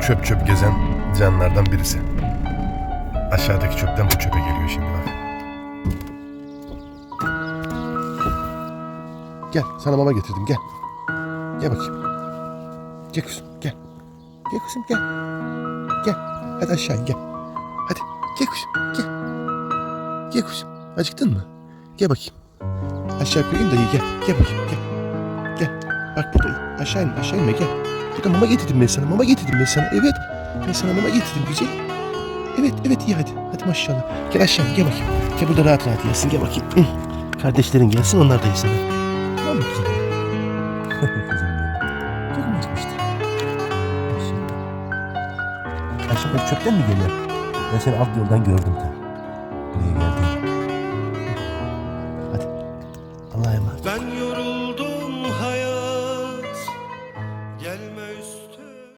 çöp çöp gezen canlılardan birisi. Aşağıdaki çöpten bu çöpe geliyor şimdi bak. Gel sana mama getirdim gel. Gel bakayım. Gel kızım gel. Gel kızım gel. Gel. Hadi aşağı gel. Hadi gel kızım gel. Gel kızım. Acıktın mı? Gel bakayım. Aşağı koyayım da gel. Gel bakayım gel. Gel. Bak burada aşağı in aşağı inme gel. Bakın mama getirdim ben sana. Mama getirdim ben sana. Evet. Ben sana mama getirdim güzel. Evet evet iyi hadi. Hadi maşallah. Gel aşağı gel bakayım. Gel burada rahat rahat yatsın gel bakayım. Kardeşlerin gelsin onlar da yesin. Tamam mı güzel? Aşağıda çöpten mi geliyor? Ben seni alt yoldan gördüm de. Buraya geldin. Hadi. Allah'a emanet. Ben yoruldum. gelme